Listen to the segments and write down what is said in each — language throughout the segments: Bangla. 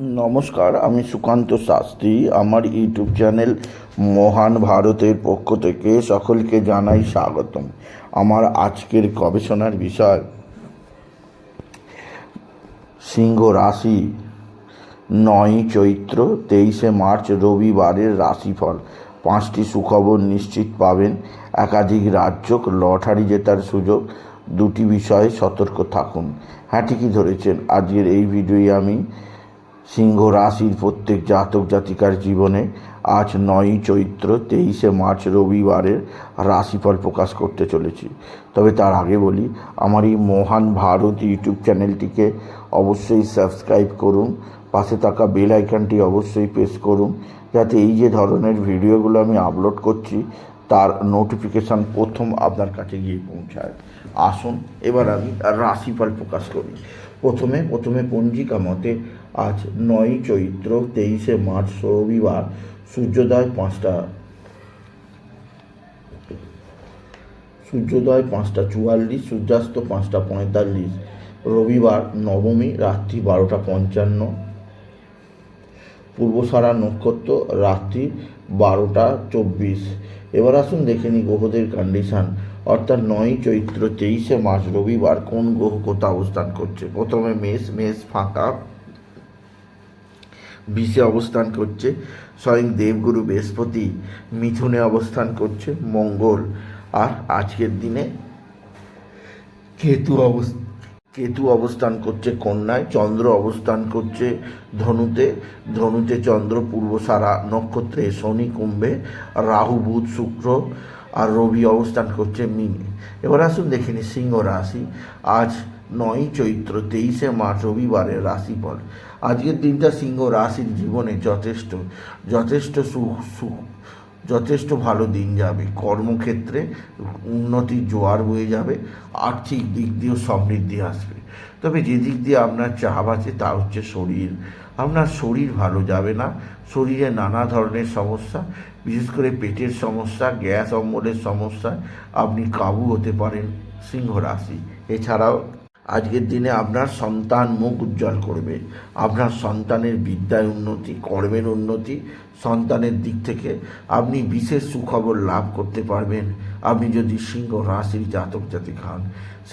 নমস্কার, আমি সুকান্ত শাস্ত্রী। আমার ইউটিউব চ্যানেল মহান ভারতের পক্ষ থেকে সকলকে জানাই স্বাগতম। আমার আজকের গবেষণার বিষয়, সিংহ রাশি নয় চৈত্র, তেইশে মার্চ, রবিবারের রাশিফল। পাঁচটি সুখবর নিশ্চিত পাবেন। একাধিক রাজ্য লটারি জেতার সুযোগ। দুটি বিষয়ে সতর্ক থাকুন। হ্যাঁ ঠিকই ধরেছেন। আজকের এই ভিডিওয়ে আমি সিংহ রাশির প্রত্যেক জাতক জাতিকার জীবনে আজ নয়ই চৈত্র তেইশে মার্চ রবিবারের রাশিফল প্রকাশ করতে চলেছি। তবে তার আগে বলি, আমার এই মহান ভারত ইউটিউব চ্যানেলটিকে অবশ্যই সাবস্ক্রাইব করুন, পাশে থাকা বেল আইকনটি অবশ্যই প্রেস করুন, যাতে এই যে ধরনের ভিডিওগুলো আমি আপলোড করছি, তার নোটিফিকেশান প্রথম আপনার কাছে গিয়ে পৌঁছায়। আসুন, এবার আমি রাশিফল প্রকাশ করি। প্রথমে প্রথমে পঞ্জিকা মতে আজ নয় চৈত্র তেইশে মার্চ রবিবার, সূর্যোদয় পাঁচটা। সূর্যোদয় পাঁচটা চুয়াল্লিশ, সূর্যাস্ত পাঁচটা পঁয়তাল্লিশ, রবিবার নবমী, রাত্রি বারোটা পঞ্চান্ন। পূর্বসারা নক্ষত্র, রাত্রি বারোটা চব্বিশ। এবার আসুন দেখে নিই গ্রহদের কন্ডিশান অর্থাৎ নয় চৈত্র তেইশে মার্চ রবিবার কোন গ্রহ কোথাও অবস্থান করছে? প্রথমে মেষ মেষ ফাঁকা, বিষে অবস্থান করছে, স্বয়ং দেবগুরু বৃহস্পতি মিথুনে অবস্থান করছে, মঙ্গল, আর আজকের দিনে কেতু অবস্থা, কেতু অবস্থান করছে কন্যায়, চন্দ্র অবস্থান করছে ধনুতে ধনুতে চন্দ্র পূর্ব সারা নক্ষত্রে, শনি কুম্ভে, রাহু বুধ শুক্র আর রবি অবস্থান করছে মিনে। এবার আসুন দেখে নিই সিংহ রাশি। আজ নয় চৈত্র তেইশে মার্চ রবিবারের রাশিফল। আজকের দিনটা সিংহ রাশির জীবনে যথেষ্ট যথেষ্ট সুখ সুখ, যথেষ্ট ভালো দিন যাবে। কর্মক্ষেত্রে উন্নতির জোয়ার বয়ে যাবে, আর্থিক দিক দিয়েও সমৃদ্ধি আসবে। তবে যে দিক দিয়ে আপনার চাপ আছে তা হচ্ছে শরীর। আপনার শরীর ভালো যাবে না, শরীরে নানা ধরনের সমস্যা বিশেষ করে পেটের সমস্যা গ্যাস অম্বলের সমস্যা আপনি কাবু হতে পারেন সিংহ রাশি। এছাড়াও আজকের দিনে আপনার সন্তান মুখ উজ্জ্বল করবে, আপনার সন্তানের বিদ্যায় উন্নতি, কর্মের উন্নতি, সন্তানের দিক থেকে আপনি বিশেষ সুখবর লাভ করতে পারবেন। আপনি যদি সিংহ রাশির জাতক জাতি খান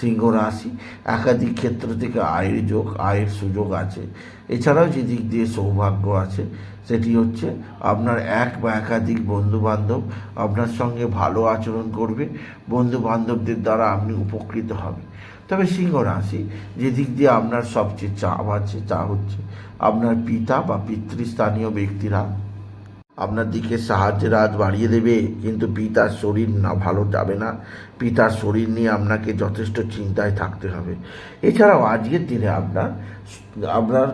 সিংহ রাশি একাধিক ক্ষেত্র থেকে আয়ের যোগ, আয়ের সুযোগ আছে। এছাড়াও যে দিক দিয়ে সৌভাগ্য আছে, সেটি হচ্ছে আপনার এক বা একাধিক বন্ধু বান্ধব আপনার সঙ্গে ভালো আচরণ করবে। বন্ধু বান্ধবদের দ্বারা আপনি উপকৃত হবেন। তবে সিংহ রাশি, যে দিক দিয়ে আপনার সবচেয়ে চাপ আছে চা হচ্ছে, আপনার পিতা বা পিতৃস্থানীয় ব্যক্তিরা আপনার দিকে সাহায্যের হাত বাড়িয়ে দেবে, কিন্তু পিতার শরীর না, ভালো যাবে না। পিতার শরীর নিয়ে আপনাকে যথেষ্ট চিন্তায় থাকতে হবে। এছাড়াও আজকের দিনে আপনার আপনার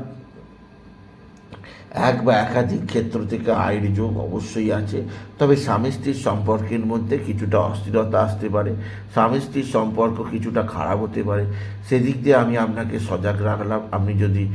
এক বা একাধিক ক্ষেত্র থেকে আয়ের যোগ অবশ্যই আছে। তবে স্বামী স্ত্রীর সম্পর্কের মধ্যে কিছুটা অস্থিরতা আসতে পারে। স্বামী স্ত্রীর সম্পর্ক কিছুটা খারাপ হতে পারে। সেদিক দিয়ে আমি আপনাকে সজাগ রাখলাম। আপনি যদি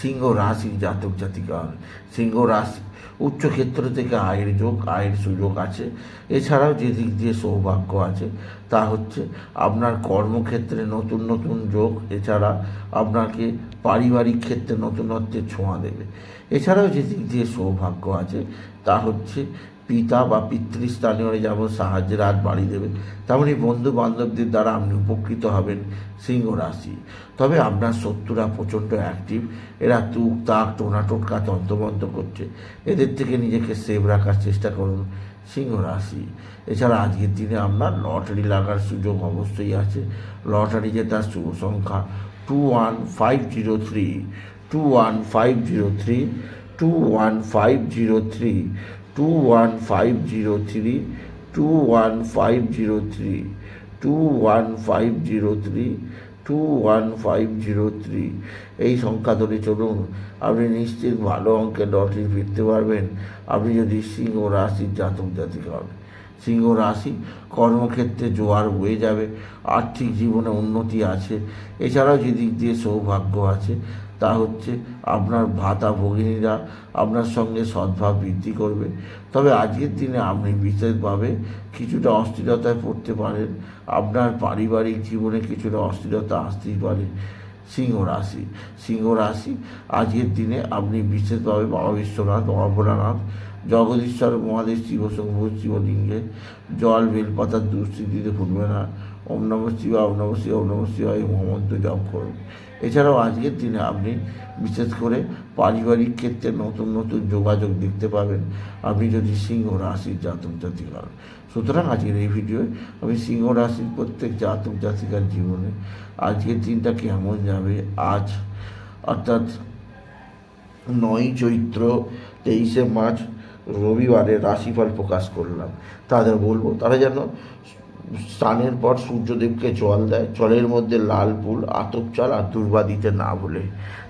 সিংহ রাশির জাতক জাতিকা হন, সিংহ রাশি উচ্চক্ষেত্র থেকে আয়ের যোগ, আয়ের সুযোগ আছে। এছাড়াও যে দিক দিয়ে সৌভাগ্য আছে, তা হচ্ছে আপনার কর্মক্ষেত্রে নতুন নতুন যোগ। এছাড়া আপনাকে পারিবারিক ক্ষেত্রে নতুনত্বের ছোঁয়া দেবে। এছাড়াও যে দিক দিয়ে সৌভাগ্য আছে, তা হচ্ছে পিতা বা পিতৃস্থানীয় যেমন সাহায্যের হাত বাড়িয়ে দেবে তেমনই বন্ধু বান্ধবদের দ্বারা আপনি উপকৃত হবেন সিংহ রাশি। তবে আপনার শত্রুরা প্রচণ্ড অ্যাক্টিভ এরা তুক তাক, টোনা টোটকা তন্তবন্ত করছে। এদের থেকে নিজেকে সেভ রাখার চেষ্টা করুন সিংহ রাশি। এছাড়া আজকের দিনে আপনার লটারি লাগার সুযোগ অবশ্যই আছে। লটারি জেতার শুভ সংখ্যা two one five zero three two one five zero three two one five zero three two one five zero three two one five zero three two one five zero three two one five zero three এই সংখ্যা ধরে চলুন, আপনি নিশ্চিত ভালো অঙ্কের লটারি ফিরতে পারবেন আপনি যদি সিংহ রাশির জাতক জাতিক হন। সিংহ রাশি, কর্মক্ষেত্রে জোয়ার বয়ে যাবে, আর্থিক জীবনে উন্নতি আছে। এছাড়াও যে দিক দিয়ে সৌভাগ্য আছে, তা হচ্ছে আপনার ভাতা ভগিনীরা আপনার সঙ্গে সদ্ভাব বৃদ্ধি করবে। তবে আজকের দিনে আপনি বিশেষভাবে কিছুটা অস্থিরতায় পড়তে পারেন। আপনার পারিবারিক জীবনে কিছুটা অস্থিরতা আসতেই পারে। সিংহ রাশি। সিংহ রাশি, আজকের দিনে আপনি বিশেষভাবে বাবা বিশ্বনাথ বাবা ভোলানাথ জগদীশ্বর, মহাদেব, শিবশম্ভু, শিবলিঙ্গে, জল বেলপাতার দুস্থিতিতে ফুটবে না। ওম নম শিবা ওম নম শিবা ওম নম শিবা এই মহামন্ত্র জপ করুন এছাড়াও আজকের দিনে আপনি বিশেষ করে পারিবারিক ক্ষেত্রে নতুন নতুন যোগাযোগ দেখতে পাবেন আপনি যদি সিংহ রাশির জাতক জাতিকা হন। সুতরাং আজকের এই ভিডিওয়ে আমি সিংহ রাশির প্রত্যেক জাতক জাতিকার জীবনে আজকের দিনটা কেমন যাবে, আজ, অর্থাৎ নয় চৈত্র তেইশে মার্চ রবিবারে রাশিফল প্রকাশ করলাম তাদের বলব, তারা যেন স্নানের পর সূর্যদেবকে জল দেয়, জলের মধ্যে লাল ফুল, আতপ চাল আর দুর্বা দিতে না বলে।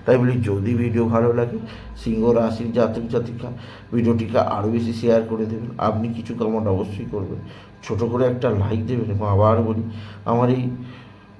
তাই বলি, যদি ভিডিও ভালো লাগে, সিংহ রাশির জাতক জাতিকা, ভিডিওটিকে আরও বেশি শেয়ার করে দেবেন। আপনি কিছু কমেন্ট অবশ্যই করবেন। ছোট করে একটা লাইক দেবেন এবং আবার বলি, আমার এই